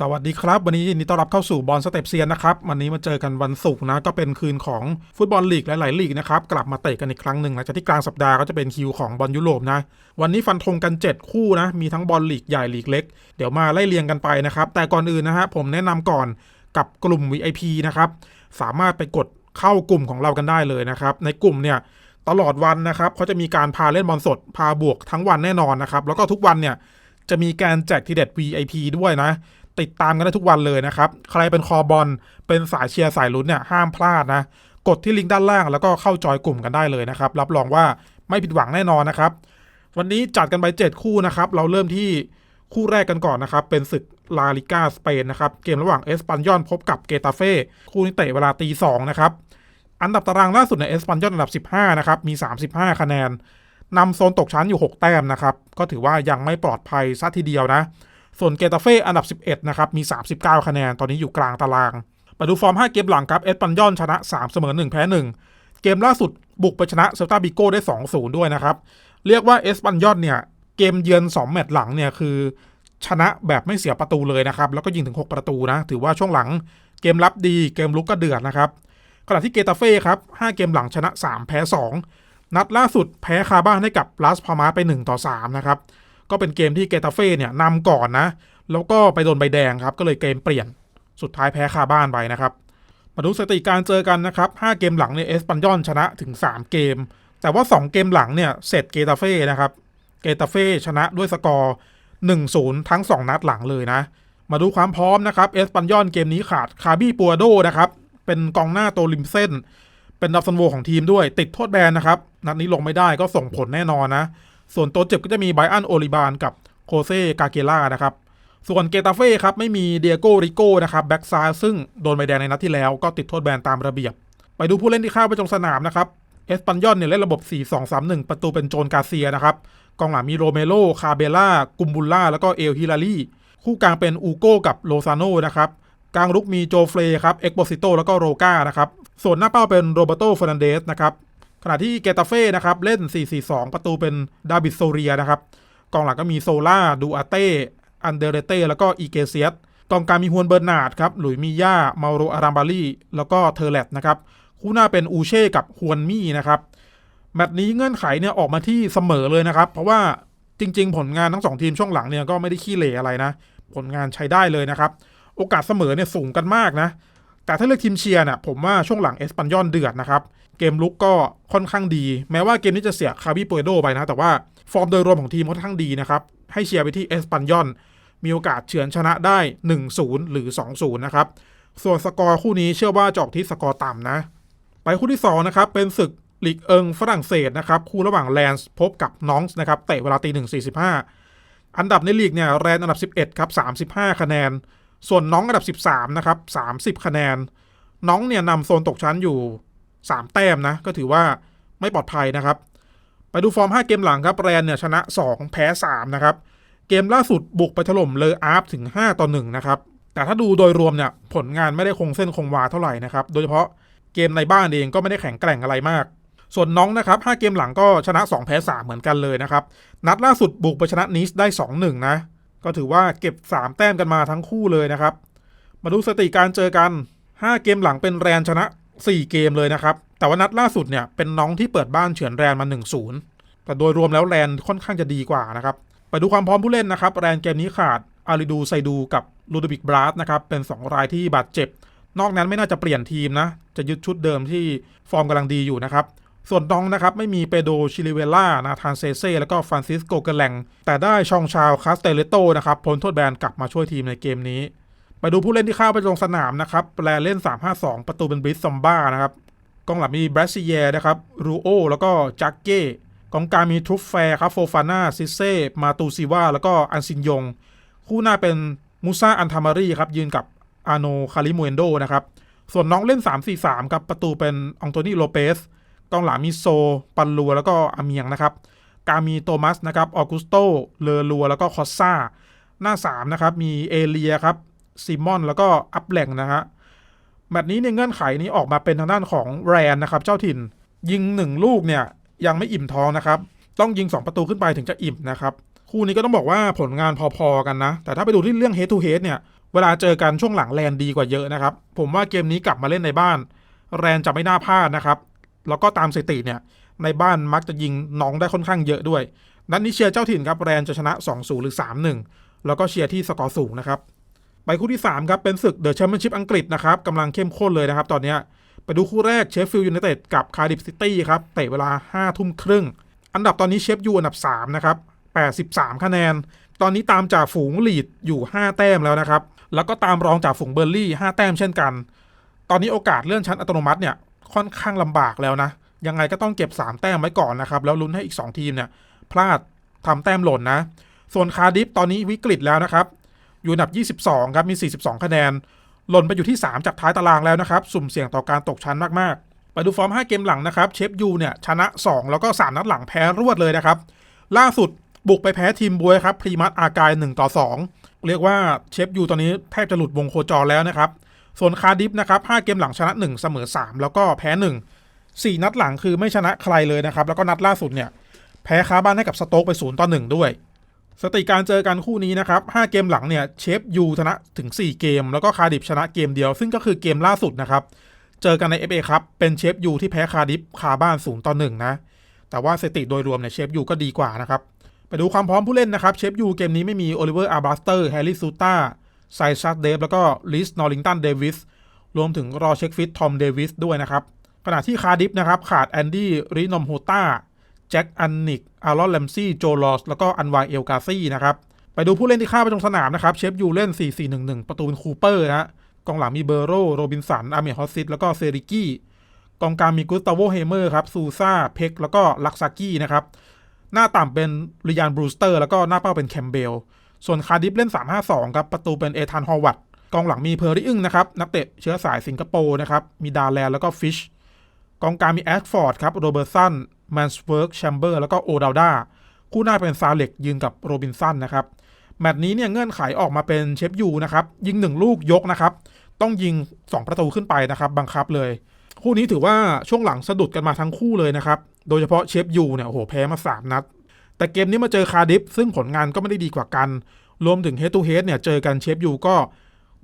สวัสดีครับ วันนี้ยินดีต้อนรับเข้าสู่บอลสเต็ปเซียนนะครับ วันนี้มาเจอกันวันศุกร์นะ ก็เป็นคืนของฟุตบอลลีกหลายๆลีกนะครับ กลับมาเตะกันอีกครั้งหนึ่งหลังจากที่กลางสัปดาห์ก็จะเป็นคิวของบอลยุโรปนะ วันนี้ฟันธงกัน 7 คู่นะ มีทั้งบอลลีกใหญ่ลีกเล็ก เดี๋ยวมาไล่เรียงกันไปนะครับ แต่ก่อนอื่นนะฮะผมแนะนำก่อนกับกลุ่ม VIP นะครับ สามารถไปกดเข้ากลุ่มของเรากันได้เลยนะครับ ในกลุ่มเนี่ยตลอดวันนะครับเขาจะมีการพาเล่นบอลสด พาบวกทั้งวันแน่นอนนะครับ แล้วก็ทุกวันเนี่ยจะมีการแจกทีเด็ด VIP ด้วยนะ ติดตามกันได้ทุกวันเลยนะครับ ใครเป็นคอบอลเป็นสายเชียร์สายลุ้นเนี่ยห้ามพลาดนะ กดที่ลิงก์ด้านล่างแล้วก็เข้าจอยกลุ่มกันได้เลยนะครับ รับรองว่าไม่ผิดหวังแน่นอนนะครับ วันนี้จัดกันไป 7 คู่นะครับ เราเริ่มที่คู่แรกกันก่อนนะครับ เป็นศึกลาลิก้าสเปนนะครับ เกมระหว่างเอสปันยอนพบกับเกตาเฟ่คู่นี้เตะเวลาตีสองนะครับอันดับตารางล่าสุดในเอสปันยอนอันดับ 15 นะครับ มี 35 คะแนนนำโซนตกชั้นอยู่ 6 แต้มนะครับ ก็ถือว่ายังไม่ปลอดภัยซะทีเดียวนะ ส่วนเกตาเฟ่อันดับ 11 นะครับ มี 39 คะแนน ตอนนี้อยู่กลางตาราง มาดูฟอร์ม 5 เกมหลังครับ เอสปันยอนชนะ 3 เสมอ 1 แพ้ 1 เกมล่าสุดบุกไปชนะเซลตาบิโก้ได้ 2-0 ด้วยนะครับ เรียกว่าเอสปันยอนเนี่ย เกมเยือน 2 แมตช์หลังเนี่ยคือชนะแบบไม่เสียประตูเลยนะครับ แล้วก็ยิงถึง 6 ประตูนะ ถือว่าช่วงหลังเกมรับดี เกมลุกก็เดือดนะครับ ขณะที่เกตาเฟ่ครับ 5 เกมหลังชนะ 3 แพ้ 2 นัดล่าสุดแพ้คาบ้านให้กับลาสพามาไป 1 ต่อ 3 นะครับ ก็เป็นเกมที่เกตาเฟ่เนี่ยนำก่อนนะ แล้วก็ไปโดนใบแดงครับ ก็เลยเกมเปลี่ยน สุดท้ายแพ้คาบ้านไปนะครับ มาดูสถิติการเจอกันนะครับ 5 เกมหลังเนี่ยเอสปันยอนชนะถึง 3 เกม แต่ว่า 2 เกมหลังเนี่ยเสร็จเกตาเฟ่นะครับ เกตาเฟ่ชนะด้วยสกอร์ 1-0 ทั้ง 2 นัดหลังเลยนะ มาดูความพร้อมนะครับเอสปันยอนเกมนี้ขาดคาบี้ปัวโดนะครับ เป็นกองหน้าตัวริมเส้น เป็นดับซันโวของทีมด้วย ติดโทษแบนนะครับ นัดนี้ลงไม่ได้ก็ส่งผลแน่นอนนะ ส่วนตัวเจ็บก็จะมีไบอันโอลิบานกับโคเซกาเกล่านะครับ ส่วนเกตาเฟ่ครับไม่มีเดียโกริโก้นะครับแบ็กซ้ายซึ่งโดนใบแดงในนัดที่แล้วก็ติดโทษแบนตามระเบียบ ไปดูผู้เล่นที่เข้าไปจงสนามนะครับเอสปันยอนเนี่ยเล่นระบบ 4-2-3-1 ประตูเป็นโจนกาเซียนะครับ กองหลังมีโรเมโล คาเบล่า กุมบุลล่า แล้วก็เอลฮิลารีคู่กลางเป็นอูโก้กับโลซาโนนะครับ กลางรุกมีโจเฟรครับ เอ็กโบซิโตแล้วก็โรกานะครับ ส่วนหน้าเป้าเป็นโรเบโตเฟรนันเดสนะครับ ขณะที่เกตาเฟ่นะครับเล่น 4-4-2 ประตูเป็นดาบิดโซเรียนะครับกองหลังก็มีโซล่าดูอาเต้อันเดเรเต้แล้วก็อีเกเซียสกองกลางมีฮวนเบอร์นาร์ดครับหลุยมีย่ามาโรอารามบารีแล้วก็เทอร์เลตนะครับคู่หน้าเป็นอูเช่กับฮวนมี่นะครับแมตช์นี้เงื่อนไขเนี่ยออกมาที่เสมอเลยนะครับ เพราะว่าจริง ๆ ผลงานทั้งสองทีมช่วงหลังเนี่ยก็ไม่ได้ขี้เหร่อะไรนะ ผลงานใช้ได้เลยนะครับ โอกาสเสมอเนี่ยสูงกันมากนะ แต่ถ้าเลือกทีมเชียร์เนี่ยผมว่าช่วงหลังเอสปันยอนเดือดนะครับ เกมลุกก็ค่อนข้างดี แม้ว่าเกมนี้จะเสียคาบิโปโดไปนะ แต่ว่าฟอร์มโดยรวมของทีมค่อนข้างดีนะครับ ให้เชียร์ไปที่เอสปันยอนมีโอกาสเฉือนชนะได้ 1-0 หรือ 2-0 นะครับ ส่วนสกอร์คู่นี้เชื่อว่าจออกที่สกอร์ต่ำนะ ไปคู่ที่2นะครับเป็นศึกลีกเอิงฝรั่งเศสนะครับคู่ระหว่างแลนส์พบกับน้องส์นะครับเตะเวลาตีหนึ่งสี่สิบห้าอันดับในลีกเนี่ยแรนอันดับ 11ครับ35 คะแนน ส่วนน้องอันดับ 13นะครับ30 คะแนน น้องเนี่ยนำโซนตกชั้นอยู่ 3 แต้มนะ ก็ถือว่าไม่ปลอดภัยนะครับ ไปดูฟอร์ม 5 เกมหลังครับแรนเนี่ยชนะ 2 แพ้ 3 นะครับ เกมล่าสุดบุกไปถล่มเลออาร์ฟถึง 5 ต่อ 1 นะครับ แต่ถ้าดูโดยรวมเนี่ยผลงานไม่ได้คงเส้นคงวาเท่าไหร่นะครับ โดยเฉพาะเกมในบ้านเองก็ไม่ได้แข็งแกร่งอะไรมาก ส่วนน้องนะครับ 5 เกมหลังก็ชนะ 2 แพ้ 3 เหมือนกันเลยนะครับ นัดล่าสุดบุกไปชนะนิสได้ 2-1 นะ ก็ถือว่าเก็บ 3 แต้มกันมาทั้งคู่เลยนะครับ มาดูสถิติการเจอกัน 5 เกมหลังเป็นแรนชนะ 4 เกมเลยนะครับ แต่ว่านัดล่าสุดเนี่ยเป็นน้องที่เปิดบ้านเฉือนแรนมา 1-0 แต่โดยรวมแล้วแรนค่อนข้างจะดีกว่านะครับ ไปดูความพร้อมผู้เล่นนะครับ แรนเกมนี้ขาดอาริดูไซดูกับลูดบิกบราสนะครับ เป็น 2 รายที่บาดเจ็บ นอกนั้นไม่น่าจะเปลี่ยนทีมนะ จะยึดชุดเดิมที่ฟอร์มกำลังดีอยู่นะครับ ส่วนน้องนะครับไม่มีเปโดชิลิเวล่านาธานเซเซ่แล้วก็ฟรานซิสโกเกแลงแต่ได้ชองชาวคาสเตเลโตนะครับพ้นโทษแบนกลับมาช่วยทีมในเกมนี้ ดูผู้เล่นที่เข้าไปลงสนามนะครับแปลเล่น 3-5-2 ประตูเป็นบริสซอมบ้านะครับกองหลังมีบรัสซิเยนะครับรูโอแล้วก็จักเก้กองกลางมีทรุฟแฟร์ครับโฟฟาน่าซิเซ่มาตูซิวาแล้วก็อันซินยง คู่หน้าเป็นมูซาอันทามารีครับยืนกับอาโนคาริมูเอนโดนะครับส่วนน้องเล่น 3-4-3ครับประตูเป็นองโตนีโลเปสกองหลังมีโซ ปันลัวแล้วก็อาเมียงนะครับกามีโตมัสนะครับออกุสโตเลอลัวแล้วก็คอสซาหน้า3นะครับมีเอเลียครับ ซิมอน แล้วก็อัปแหลงนะฮะแมตช์นี้ในเงื่อนไขนี้ออกมาเป็นทางด้านของแรนนะครับ เจ้าถิ่นยิง 1 ลูกเนี่ยยังไม่อิ่มท้องนะครับ ต้องยิง 2 ประตูขึ้นไปถึงจะอิ่มนะครับ คู่นี้ก็ต้องบอกว่าผลงานพอๆกันนะ แต่ถ้าไปดูที่เรื่อง head to head เนี่ยเวลาเจอกันช่วงหลังแลนดีกว่าเยอะนะครับ ผมว่าเกมนี้กลับมาเล่นในบ้าน แรนจะไม่น่าพลาดนะครับ แล้วก็ตามสถิติเนี่ยในบ้านมักจะยิงน้องได้ค่อนข้างเยอะด้วย นัดนี้เชียร์เจ้าถิ่นครับแรนจะชนะ 2-0 หรือ 3-1 แล้วก็เชียร์ที่สกอร์สูงนะครับ ไปคู่ที่ 3 ครับ เป็นศึกเดอะแชมเปี้ยนชิพอังกฤษนะครับกำลังเข้มข้นเลยนะครับตอนนี้ไปดูคู่แรกเชฟฟิลด์ยูไนเต็ดกับคาร์ดิฟซิตี้ครับเตะเวลา5ทุ่มครึ่ง อันดับตอนนี้เชฟยูอันดับ3นะครับ83 คะแนน ตอนนี้ตามจ่าฝูงลีดอยู่ 5 แต้มแล้วนะครับ แล้วก็ตามรองจ่าฝูงเบอร์ลี่ 5 แต้มเช่นกัน ตอนนี้โอกาสเลื่อนชั้นอัตโนมัติเนี่ยค่อนข้างลำบากแล้วนะ ยังไงก็ต้องเก็บ 3 แต้มไว้ก่อนนะครับ แล้วลุ้นให้อีก 2 ทีมเนี่ยพลาดทำแต้มหล่นนะ ส่วนคาร์ดิฟตอนนี้วิกฤตแล้วนะครับ อยู่อันดับ 22 ครับ มี 42 คะแนน หล่นไปอยู่ที่ 3 จากท้ายตารางแล้วนะครับ สุ่มเสี่ยงต่อการตกชั้นมากๆ ไปดูฟอร์ม 5 เกมหลังนะครับ เชฟยูเนี่ยชนะ 2 แล้วก็ 3 นัดหลังแพ้รวดเลยนะครับ ล่าสุดบุกไปแพ้ทีมบวยครับพรีมัตอากาย1ต่อ 2 เรียกว่าเชฟยูตอนนี้แทบจะหลุดวงโคจรแล้วนะครับ ส่วนคาร์ดิฟนะครับ 5 เกมหลังชนะ 1 เสมอ 3 แล้วก็แพ้ 1 4 นัดหลังคือไม่ชนะใครเลยนะครับ แล้วก็นัดล่าสุดเนี่ยแพ้คาบ้านให้กับสโต๊กไป0ต่อ1ด้วย สติการเจอกันคู่นี้นะครับ 5 เกมหลังเนี่ยเชฟยูชนะถึง 4 เกม แล้วก็คาดิฟชนะเกมเดียว ซึ่งก็คือเกมล่าสุดนะครับ เจอกันใน FA ครับ เป็นเชฟยูที่แพ้คาดิฟคาบ้าน0ต่อ1นะ แต่ว่าสติโดยรวมเนี่ยเชฟยูก็ดีกว่านะครับ ไปดูความพร้อมผู้เล่นนะครับ เชฟยูเกมนี้ไม่มีโอลิเวอร์อาร์บัสเตอร์ แฮร์รี่ซูต้า ไซชัสเดฟ แล้วก็ลิสนอริงตันเดวิส รวมถึงรอเช็คฟิตทอมเดวิสด้วยนะครับ ขณะที่คาดิฟนะครับขาดแอนดี้รินอมโฮต้า แจ็คอันนิก อารอนแลมซี่ โจลอส แล้วก็อันวายเอลกาซี่นะครับ ไปดูผู้เล่นที่ข้าไปตรงสนามนะครับ เชฟยูเล่น 4-4-1-1 ประตูเป็นคูเปอร์นะฮะ กองหลังมีเบอร์โร โรบินสัน อาเมฮอสซิตแล้วก็เซริกี้ กองกลางมีกุสตาโว เฮเมอร์ครับ ซูซาเพ็ก แล้วก็ลักซากี้นะครับ หน้าต่ำเป็นริยานบรูสเตอร์ แล้วก็หน้าเป้าเป็นแคมเบล ส่วนคาร์ดิฟเล่น 3-5-2 ครับ ประตูเป็นเอธาน ฮอวัตกองหลังมีเพอร์ริอึงนะครับ นักเตะเชื้อสายสิงคโปร์นะครับ มีดาแลนแล้วก็ฟิช กองกลางมีแอดฟอร์ดครับ โรเบอร์สัน แมนสเวิร์กแชมเบอร์แล้วก็โอดาลดาคู่หน้าเป็นซาเล็กยืนกับโรบินสันนะครับ แมตช์นี้เนี่ยเงื่อนไขออกมาเป็นเชฟยูนะครับ ยิง 1 ลูกยกนะครับ ต้องยิง 2 ประตูขึ้นไปนะครับ บังคับเลย คู่นี้ถือว่าช่วงหลังสะดุดกันมาทั้งคู่เลยนะครับ โดยเฉพาะเชฟยูเนี่ยโอ้โหแพ้มา 3 นัด แต่เกมนี้มาเจอคาร์ดิฟซึ่งผลงานก็ไม่ได้ดีกว่ากัน รวมถึงเฮดทูเฮดเนี่ยเจอกันเชฟยูก็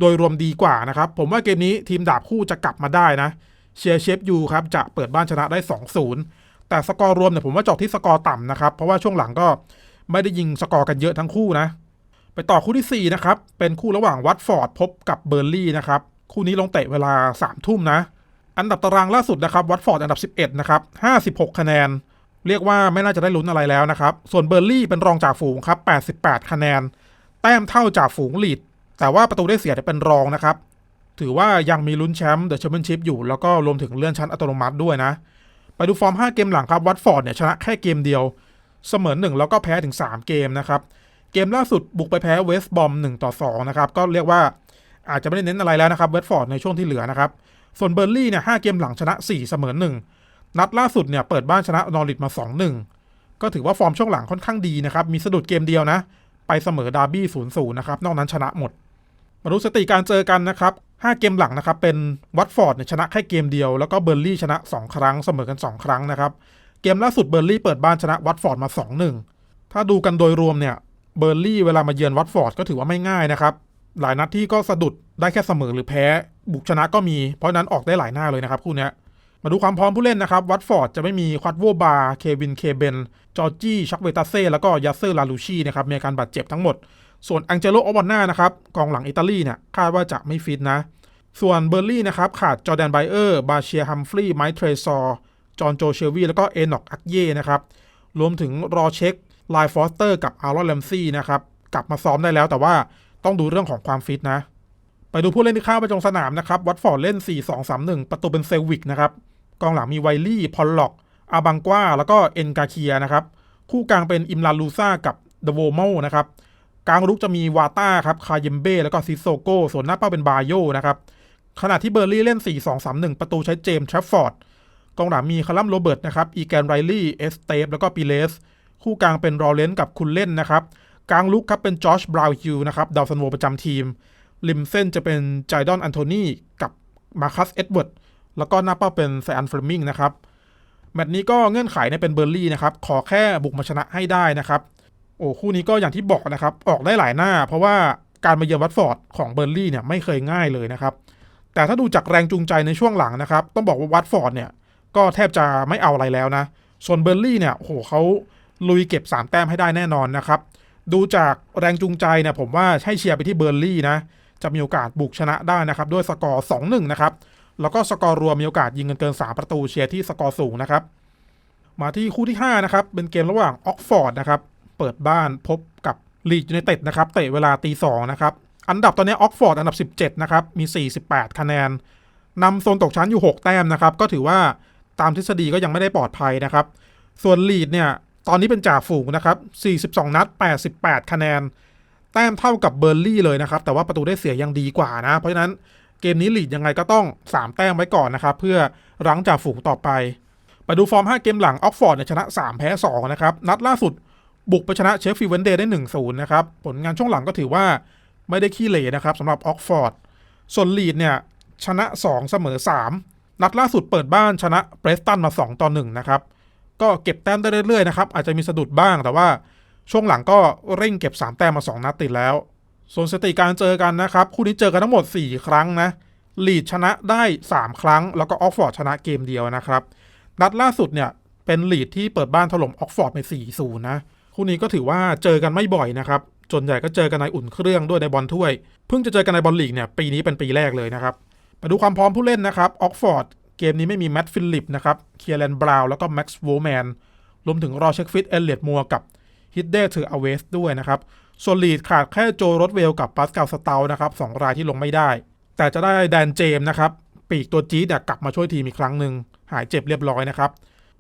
โดยรวมดีกว่านะครับ ผมว่าเกมนี้ทีมดาบคู่จะกลับมาได้นะ เชียร์เชฟยูครับจะเปิดบ้านชนะได้ 2-0 แต่สกอร์รวมเนี่ยผมว่าจบที่สกอร์ต่ำนะครับ เพราะว่าช่วงหลังก็ไม่ได้ยิงสกอร์กันเยอะทั้งคู่นะ ไปต่อคู่ที่ 4 นะครับ เป็นคู่ระหว่างวัตฟอร์ดพบกับเบอร์ลี่นะครับ คู่นี้ลงเตะเวลา3ทุ่มนะ อันดับตารางล่าสุดนะครับ วัตฟอร์ดอันดับ 11 นะครับ 56 คะแนน เรียกว่าไม่น่าจะได้ลุ้นอะไรแล้วนะครับ ส่วนเบอร์ลี่เป็นรองจ่าฝูงครับ 88 คะแนน แต้มเท่าจ่าฝูงลีด แต่ว่าประตูได้เสียเนี่ยเป็นรองนะครับ ถือว่ายังมีลุ้นแชมป์เดอะแชมเปี้ยนชิพอยู่ แล้วก็รวมถึงเลื่อนชั้นอัตโนมัติด้วยนะ ไปดูฟอร์ม 5 เกมหลังครับวัตฟอร์ดเนี่ยชนะแค่เกมเดียว เสมอ1แล้วก็แพ้ถึง 3 เกมนะครับ เกมล่าสุดบุกไปแพ้เวสต์บอม1ต่อ2นะครับก็เรียกว่าอาจจะไม่ได้เน้นอะไรแล้วนะครับเวสต์ฟอร์ดในช่วงที่เหลือนะครับส่วนเบอร์ลี่เนี่ย5เกมหลังชนะ4เสมอ1นัดล่าสุดเนี่ยเปิดบ้านชนะนอริทมา 2-1 ก็ถือว่าฟอร์มช่วงหลังค่อนข้างดีนะครับมีสะดุดเกมเดียวนะ ไปเสมอดาร์บี้0-0นะครับนอกนั้นชนะหมด มาดูสถิติการเจอกันนะครับ5เกมหลังนะครับเป็นวัตฟอร์ดชนะแค่เกมเดียว แล้วก็เบอร์ลี่ชนะ 2 ครั้งเสมอกัน 2 ครั้งนะครับเกมล่าสุดเบอร์ลี่เปิดบ้านชนะวัตฟอร์ดมา 2-1 ถ้าดูกันโดยรวมเนี่ยเบอร์ลี่เวลามาเยือนวัตฟอร์ดก็ถือว่าไม่ง่ายนะครับหลายนัดที่ก็สะดุดได้แค่เสมอหรือแพ้ บุกชนะก็มี เพราะนั้นออกได้หลายหน้าเลยนะครับคู่นี้มาดูความพร้อมผู้เล่นนะครับวัตฟอร์ดจะไม่มีควัตโวบาเควินเคเบนจอร์จี้ชักเวตาเซ่แล้วก็ยัสเซอร์ลาลูชีนะครับมีอาการบาดเจ็บทั้งหมด ส่วนอังเจโลออบอนนานะครับกองหลังอิตาลีเนี่ยคาดว่าจะไม่ฟิตนะ ส่วนเบอร์ลี่นะครับขาดจอแดนไบเออร์ บาเชียฮัมฟรีย์ไมค์เทรซอร์ จอห์นโจเชลวีแล้วก็เอน็อกอักเย่นะครับ รวมถึงรอเช็คไลฟอสเตอร์กับอารอนแลมซี่นะครับ กลับมาซ้อมได้แล้วแต่ว่าต้องดูเรื่องของความฟิตนะ ไปดูผู้เล่นที่เข้าไปตรงสนามนะครับ วัตฟอร์ดเล่น 4-2-3-1 ประตูเป็นเซลวิกนะครับ กองหลังมีไวลี่ พอลล็อก อาบังกวาแล้วก็เอ็นกาเคียนะครับ คู่กลางเป็นอิมลาลูซากับเดโวโมนะครับ กลางรุกจะมีวาต้าครับคาเยมเบ้แล้วก็ซิโซโก้ส่วนหน้าเป้าเป็นบาโยนะครับขณะที่เบอร์ลี่เล่น 4-2-3-1 ประตูใช้เจมส์แทรฟฟอร์ดกองหลังมีคาลัมโรเบิร์ตนะครับอีแกนไรลี่เอสเตฟแล้วก็ปีเลส คู่กลางเป็นรอเลนกับคุณเล่นนะครับกลางลุกครับเป็นจอชบราวน์ฮิลนะครับดาวซันโวประจำทีม ริมเส้นจะเป็นไจดอนอันโทนีกับมาคัสเอ็ดเวิร์ดแล้วก็หน้าเป้าเป็นไซอันเฟลมิงนะครับแมตช์นี้ก็เงื่อนไขเนี่ยเป็นเบอร์ลี่นะครับขอแค่บุกมาชนะให้ได้นะครับ อ้คู่นี้ก็อย่างที่บอกนะครับ ออกได้หลายหน้า เพราะว่าการมาเยือนวัตฟอร์ดของเบอร์ลี่เนี่ยไม่เคยง่ายเลยนะครับ แต่ถ้าดูจากแรงจูงใจในช่วงหลังนะครับ ต้องบอกว่าวัตฟอร์ดเนี่ยก็แทบจะไม่เอาอะไรแล้วนะส่วนเบอร์ลี่เนี่ยโอ้โหเขาลุยเก็บ 3 แต้มให้ได้แน่นอนนะครับ ดูจากแรงจูงใจเนี่ยผมว่าให้เชียร์ไปที่เบอร์ลี่นะ จะมีโอกาสบุกชนะได้นะครับ ด้วยสกอร์ 2-1 นะครับ แล้วก็สกอร์รวมมีโอกาสยิงกันเกิน 3 ประตูเชียร์ที่สกอร์สูงนะครับ มาที่คู่ที่ 5 นะครับ เป็นเกมระหว่างออกฟอร์ดนะครับ เปิดบ้านพบกับลีดยูไนเต็ดนะครับเตะเวลาตีสองนะครับอันดับตอนนี้ออกฟอร์ดอันดับ 17 นะครับ มี 48 คะแนนนำโซนตกชั้นอยู่ 6 แต้มนะครับ ก็ถือว่าตามทฤษฎีก็ยังไม่ได้ปลอดภัยนะครับ ส่วนลีดเนี่ย ตอนนี้เป็นจ่าฝูงนะครับ 42 นัด 88 คะแนน แต้มเท่ากับเบอร์ลี่เลยนะครับ แต่ว่าประตูได้เสียยังดีกว่านะ เพราะฉะนั้นเกมนี้ลีดยังไงก็ต้อง 3 แต้มไว้ก่อนนะครับ เพื่อรั้งจ่าฝูงต่อไป ไปดูฟอร์ม 5 เกมหลังออกฟอร์ดเนี่ยชนะ 3 แพ้ 2 นะครับ นัดล่าสุด บุกไปชนะเชฟฟิลเวนเดย์ได้ 1-0 นะครับ ผลงานช่วงหลังก็ถือว่าไม่ได้ขี้เหร่นะครับสำหรับออกฟอร์ด ส่วนลีดเนี่ยชนะ 2 เสมอ 3 นัดล่าสุดเปิดบ้านชนะเบรสตันมา 2 ต่อ 1 นะครับ ก็เก็บแต้มได้เรื่อยๆนะครับ อาจจะมีสะดุดบ้างแต่ว่าช่วงหลังก็เร่งเก็บ 3 แต้มมา 2 นัดติดแล้ว ส่วนสถิติการเจอกันนะครับ คู่นี้เจอกันทั้งหมด 4 ครั้งนะลีดชนะได้ 3 ครั้ง แล้วก็ออกฟอร์ดชนะเกมเดียวนะครับ นัดล่าสุดเนี่ยเป็นลีดที่เปิดบ้านถล่มออกฟอร์ดไป4-0นะ คู่นี้ก็ถือว่าเจอกันไม่บ่อยนะครับส่วนใหญ่ก็เจอกันในอุ่นเครื่องด้วยในบอลถ้วย เพิ่งจะเจอกันในบอลลีกเนี่ยปีนี้เป็นปีแรกเลยนะครับมาดูความพร้อมผู้เล่นนะครับออกฟอร์ดเกมนี้ไม่มีแมตต์ฟิลลิปนะครับเคียร์แลนบราวน์แล้วก็แม็กซ์โวแมนรวมถึงรอเช็คฟิตเอลเลียดมัวกับฮิตเดอร์เทอร์อเวสด้วยนะครับส่วนลีดขาดแค่โจรถเวลกับปัสกาลสเตลนะครับสองรายที่ลงไม่ได้ แต่จะได้แดนเจมส์นะครับปีกตัวจี๊ดกลับมาช่วยทีมอีกครั้งหนึ่งหายเจ็บเรียบร้อยนะครับ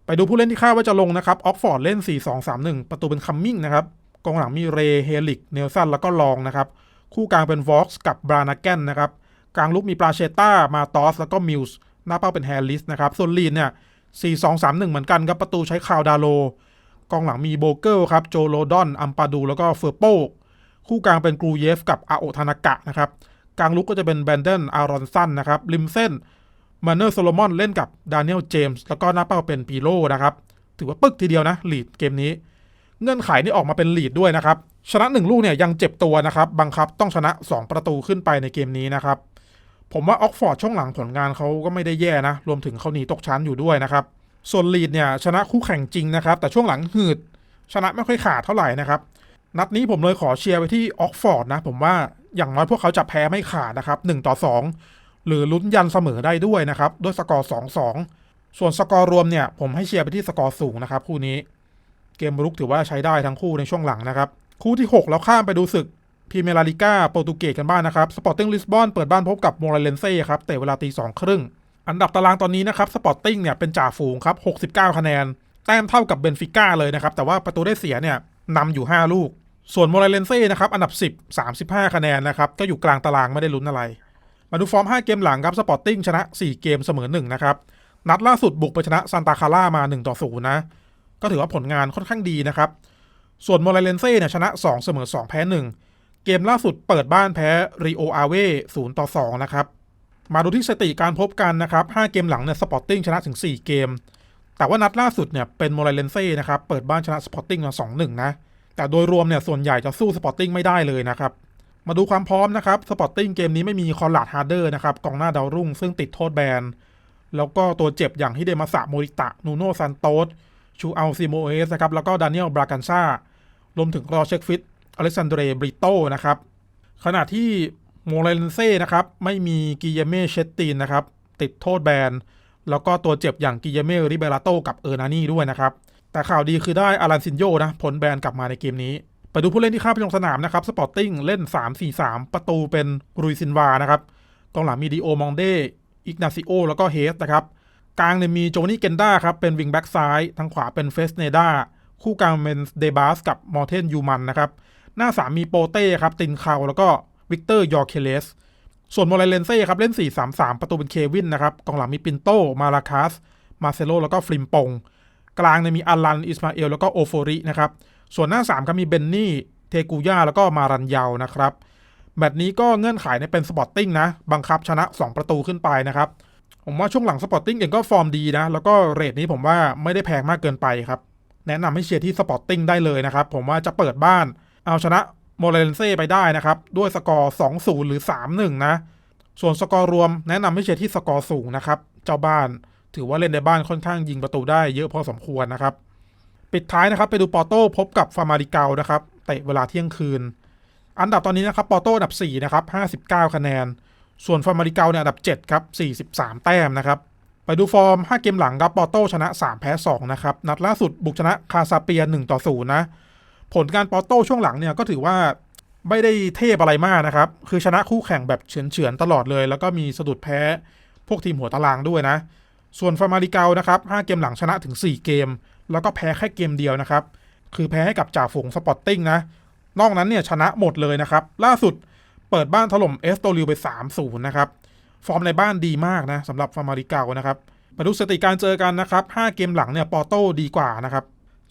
ไปดูผู้เล่นที่คาดว่าจะลงนะครับออกฟอร์ดเล่น 4-2-3-1 ประตูเป็นคัมมิ่งนะครับกองหลังมีเรเฮลิก เนลสันแล้วก็ลองนะครับ คู่กลางเป็นวอล์กส์กับบรานาแกนนะครับ กลางลุกมีปราเชต้า มาตอส แล้วก็มิลส์ หน้าเป้าเป็นแฮร์ริสนะครับ ส่วนลีนเนี่ย 4-2-3-1 เหมือนกันครับ ประตูใช้คาวดาโล กองหลังมีโบเกิลครับ โจโลดอน อัมปาดู แล้วก็เฟอร์โป คู่กลางเป็นกรูเยฟกับอาโอทานากะนะครับ กลางลุกก็จะเป็นแบนเดนอารอนสันนะครับ ริมเส้น มาเนอร์โซโลมอนเล่นกับดานิเอลเจมส์แล้วก็หน้าเป้าเป็นปีโลนะครับถือว่าปึกทีเดียวนะลีดเกมนี้ เงื่อนไขนี่ออกมาเป็นลีดด้วยนะครับชนะหนึ่งลูกเนี่ยยังเจ็บตัวนะครับบังคับต้องชนะ 2 ประตูขึ้นไปในเกมนี้นะครับผมว่าออกฟอร์ดช่วงหลังผลงานเขาก็ไม่ได้แย่นะ รวมถึงเขาหนีตกชั้นอยู่ด้วยนะครับส่วนลีดเนี่ยชนะคู่แข่งจริงนะครับ แต่ช่วงหลังหืด ชนะไม่ค่อยขาดเท่าไหร่นะครับ นัดนี้ผมเลยขอเชียร์ไปที่ออกฟอร์ดนะ ผมว่าอย่างน้อยพวกเขาจะแพ้ไม่ขาดนะครับ1ต่อ2 หรือลุ้นยันเสมอได้ด้วยนะครับ ด้วยสกอร์ 2-2 ส่วนสกอร์รวมเนี่ยผมให้เชียร์ไปที่สกอร์สูงนะครับคู่นี้ เกมรุกถือว่าใช้ได้ทั้งคู่ในช่วงหลังนะครับ คู่ที่ 6 แล้วข้ามไปดูศึกพรีเมียร์ลาลิก้าโปรตุเกสกันบ้างนะครับสปอร์ติ้งลิสบอนเปิดบ้านพบกับโมเรเลนเซ่ครับเตะเวลาตีสองครึ่งอันดับตารางตอนนี้นะครับสปอร์ติ้งเนี่ยเป็นจ่าฝูงครับ69 คะแนน แต้มเท่ากับเบนฟิก้าเลยนะครับแต่ว่าประตูได้เสียเนี่ยนำอยู่ 5 ลูก ส่วนโมเรเลนเซ่นะครับอันดับ 10 35 คะแนนนะครับก็อยู่กลางตารางไม่ได้ลุ้นอะไร มาดูฟอร์ม 5 เกมหลังครับสปอร์ติ้งชนะ 4 เกมเสมอ1นะครับ นัดล่าสุดบุกไปชนะซานตาคาร่ามา 1 ต่อ 0 นะ ก็ถือว่าผลงานค่อนข้างดีนะครับ ส่วนโมเรเลนเซ่เนี่ยชนะ 2 เสมอ 2 แพ้ 1 เกมล่าสุดเปิดบ้านแพ้รีโออาเว่0ต่อ 2 นะครับ มาดูที่สถิติการพบกันนะครับ 5 เกมหลังเนี่ยสปอร์ติ้งชนะถึง 4 เกม แต่ว่านัดล่าสุดเนี่ยเป็นโมเรเลนเซ่นะครับเปิดบ้านชนะสปอร์ติ้งมา2-1 นะ แต่โดยรวมเนี่ยส่วนใหญ่จะสู้สปอร์ติ้งไม่ได้เลยนะครับ มาดูความพร้อมนะครับสปอร์ติ้งเกมนี้ไม่มีคอลลาดฮาร์เดอร์นะครับกองหน้าดาวรุ่ง ซึ่งติดโทษแบน แล้วก็ตัวเจ็บอย่างฮิเดมาสะโมริตะ นูโนซันโตสชูอัลซิโมเอสนะครับแล้วก็ดานิเอลบรากันซารวมถึงรอเช็คฟิตอเล็กซานเดรบริโตนะครับขณะที่โมเรนเซ่นะครับไม่มีกิเยเม่เชตตินนะครับติดโทษแบน แล้วก็ตัวเจ็บอย่างกิเยเม่ริเบราโตกับเออร์นานี่ด้วยนะครับแต่ข่าวดีคือได้อารันซินโยนะผลแบนกลับมาในเกมนี้ ไปดูผู้เล่นที่เข้าไปลงสนามนะครับสปอร์ติ้งเล่น 3-4-3 ประตูเป็นรุยซินวานะครับกองหลังมีดีโอมองเดอิกนาซิโอแล้วก็เฮสนะครับกลางเนี่ยมีโจนี่เกนด้าครับเป็นวิงแบ็กซ้ายทางขวาเป็นเฟสเนดาคู่กลางเป็นเดบาสกับมอร์เทนยูมันนะครับหน้าสามมีโปเต้ครับตินคาวแล้วก็วิกเตอร์ยอร์เคเลสส่วนโมเรเลนเซ่ครับเล่น 4-3-3 ประตูเป็นเควินนะครับกองหลังมีปินโต มาลาคาสมาเซโลแล้วก็ฟลิมปง กลางเนี่ยมีอารัน อิสมาเอล แล้วก็โอโฟรินะครับ ส่วนหน้า 3 ก็มีเบนนี่ เทกูย่า แล้วก็มารันยานะครับ แมตช์นี้ก็เงื่อนไขเนี่ยเป็นสปอร์ติ้งนะ บังคับชนะ 2 ประตูขึ้นไปนะครับ ผมว่าช่วงหลังสปอร์ติ้งเองก็ฟอร์มดีนะ แล้วก็เรทนี้ผมว่าไม่ได้แพงมากเกินไปครับ แนะนำให้เชียร์ที่สปอร์ติ้งได้เลยนะครับ ผมว่าจะเปิดบ้าน เอาชนะโมเรนเซ่ไปได้นะครับ ด้วยสกอร์ 2-0 หรือ 3-1 นะ ส่วนสกอร์รวมแนะนำให้เชียร์ที่สกอร์สูงนะครับ เจ้าบ้านถือว่าเล่นในบ้านค่อนข้างยิงประตูได้เยอะพอสมควรนะครับ ปิดท้ายนะครับไปดูปอร์โต้พบกับฟาร์มาริเกานะครับเตะเวลาเที่ยงคืน อันดับตอนนี้นะครับปอร์โต้อันดับ4นะครับ59 คะแนน ส่วนฟาร์มาริเกาเนี่ยอันดับ7ครับ43 แต้มนะครับไปดูฟอร์ม 5 เกมหลังครับปอร์โต้ชนะ 3 แพ้ 2 นะครับ นัดล่าสุดบุกชนะคาซาเปีย 1 ต่อ 0 นะ ผลการปอร์โต้ช่วงหลังเนี่ยก็ถือว่าไม่ได้เทพอะไรมากนะครับ คือชนะคู่แข่งแบบเฉือนๆตลอดเลย แล้วก็มีสะดุดแพ้พวกทีมหัวตารางด้วยนะ ส่วนฟาร์มาริเกานะครับ 5 เกมหลังชนะถึง 4 เกม แล้วก็แพ้แค่เกมเดียวนะครับ คือแพ้ให้กับจ่าฝูงสปอร์ติ้งนะ นอกนั้นเนี่ยชนะหมดเลยนะครับ ล่าสุดเปิดบ้านถล่มเอสโตลิวไป 3-0 นะครับ ฟอร์มในบ้านดีมากนะสำหรับฟาร์มาริเกานะครับมาดูสถิติการเจอกันนะครับ 5 เกมหลังเนี่ยปอร์โต้ดีกว่านะครับ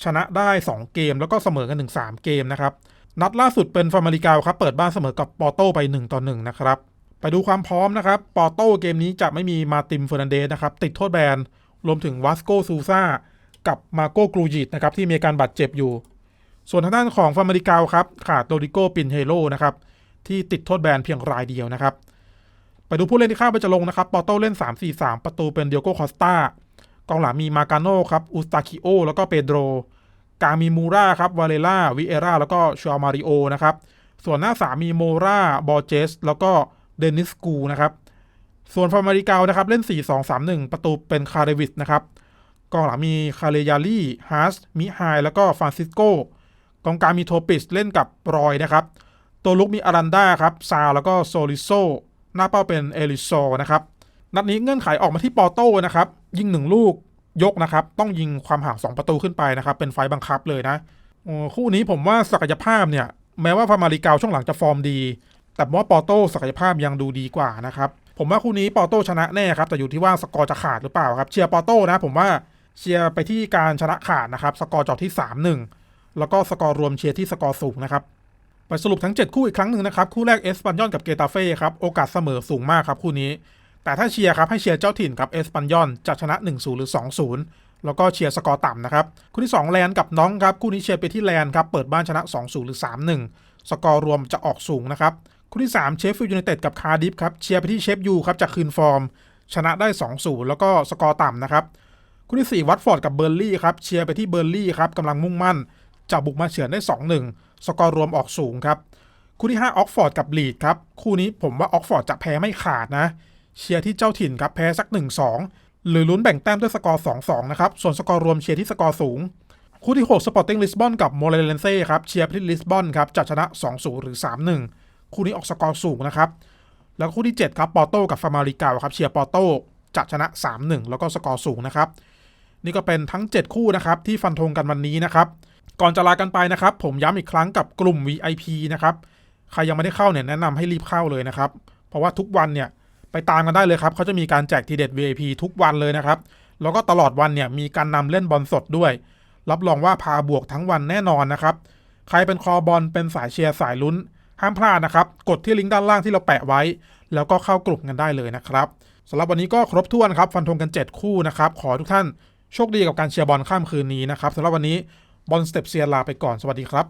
ชนะได้ 2 เกมแล้วก็เสมอกันถึง3เกมนะครับ นัดล่าสุดเป็นฟาร์มาริเกาครับ เปิดบ้านเสมอกับปอร์โต้ไป1ต่อ1นะครับ ไปดูความพร้อมนะครับ ปอร์โต้เกมนี้จะไม่มีมาติมเฟอร์นันเดสนะครับ ติดโทษแบน รวมถึงวัสโกซูซา กับมาโกกรูจิตนะครับที่มีการบาดเจ็บอยู่ ส่วนทางด้านของฟาร์มาริกาครับขาดโดริโกปินเฮโลนะครับที่ติดโทษแบนเพียงรายเดียวนะครับไปดูผู้เล่นที่คาดว่าจะลงนะครับปอโต้เล่น 3-4-3 ประตูเป็นเดียโกคอสตากองหลังมีมาการโน่ครับอุสตาคิโอแล้วก็เปโดรกลางมีมูราครับวาเลล่าวิเอราแล้วก็ชวามาริโอนะครับส่วนหน้าสามมีโมราบอร์เจสแล้วก็เดนิสกูนะครับส่วนฟาร์มาริกานะครับเล่น 4-2-3-1 ประตูเป็นคาเรวิสนะครับ กองหลังมีคาเรยาลี่ฮาร์สมิไฮแล้วก็ฟรานซิสโกกองกลางมีโทปิสเล่นกับรอยนะครับ ตัวลุกมีอารันดาครับซาแล้วก็โซลิโซหน้าเป้าเป็นเอลิโซนะครับนัดนี้เงื่อนไขออกมาที่ปอร์โต้นะครับ ยิงหนึ่งลูกยกนะครับ ต้องยิงความห่าง 2 ประตูขึ้นไปนะครับ เป็นไฟบังคับเลยนะคู่นี้ผมว่าศักยภาพเนี่ย แม้ว่าฟาร์มาริเกาช่วงหลังจะฟอร์มดี แต่ผมว่าปอร์โต้ศักยภาพยังดูดีกว่านะครับ ผมว่าคู่นี้ปอร์โต้ชนะแน่ครับ แต่อยู่ที่ว่าสกอร์จะขาดหรือเปล่าครับ เชียร์ปอร์โต้นะ ผมว่า เชียร์ไปที่การชนะขาดนะครับสกอร์จบที่ 3-1 แล้วก็สกอร์รวมเชียร์ที่สกอร์สูงนะครับไปสรุปทั้ง 7 คู่อีกครั้งหนึ่งนะครับ คู่แรกเอสปันยอนกับเกตาเฟ่ครับโอกาสเสมอสูงมากครับคู่นี้ แต่ถ้าเชียร์ครับให้เชียร์เจ้าถิ่นครับเอสปันยอนจะชนะ 1-0 หรือ 2-0 แล้วก็เชียร์สกอร์ต่ำนะครับคู่ที่2แลนด์กับน้องครับคู่นี้เชียร์ไปที่แลนด์ครับเปิดบ้านชนะ 2-0 หรือ 3-1 สกอร์รวมจะออกสูงนะครับคู่ที่3เชฟฟิลด์ยูไนเต็ดกับคาร์ดิฟครับเชียร์ไปที่เชฟยูครับจะคืนฟอร์ม ชนะได้ 2-0 แล้วก็สกอร์ต่ำนะครับ คู่ที่ 4 วัตฟอร์ดกับเบอร์ลี่ครับเชียร์ไปที่เบอร์ลี่ครับกำลังมุ่งมั่นจะบุกมาเฉือนได้ 2-1 สกอร์รวมออกสูงครับ คู่ที่ 5ออกฟอร์ดกับลีดครับ คู่นี้ผมว่าออกฟอร์ดจะแพ้ไม่ขาดนะ เชียร์ที่เจ้าถิ่นครับแพ้สัก 1-2 หรือลุ้นแบ่งแต้มด้วยสกอร์ 2-2 นะครับ ส่วนสกอร์รวมเชียร์ที่สกอร์สูง คู่ที่ 6 สปอร์ติ้งลิสบอนกับโมเรเลนเซ่ครับเชียร์ไปที่ลิสบอนครับจะชนะ 2-0 หรือ 3-1 คู่นี้ออกสกอร์สูงนะครับ แล้วคู่ที่7ครับปอร์โต้กับฟามาริกาครับเชียร์ปอร์โต้จะชนะ 3-1 แล้วก็สกอร์สูงนะครับ นี่ก็เป็นทั้ง 7 คู่นะครับที่ฟันธงกันวันนี้นะครับ ก่อนจะลากันไปนะครับ ผมย้ำอีกครั้งกับกลุ่ม VIP นะครับ ใครยังไม่ได้เข้าเนี่ยแนะนำให้รีบเข้าเลยนะครับ เพราะว่าทุกวันเนี่ยไปตามกันได้เลยครับเขาจะมีการแจกทีเด็ด VIP ทุกวันเลยนะครับ แล้วก็ตลอดวันเนี่ยมีการนำเล่นบอลสดด้วย รับรองว่าพาบวกทั้งวันแน่นอนนะครับ ใครเป็นคอบอลเป็นสายเชียร์สายลุ้น ห้ามพลาดนะครับ กดที่ลิงก์ด้านล่างที่เราแปะไว้ แล้วก็เข้ากลุ่มกันได้เลยนะครับสำหรับวันนี้ก็ครบถ้วนครับ ฟันธงกัน 7 คู่นะครับ ขอทุกท่าน โชคดีกับการเชียร์บอลข้ามคืนนี้นะครับสำหรับวันนี้บอลสเต็ปเซียนลาไปก่อนสวัสดีครับ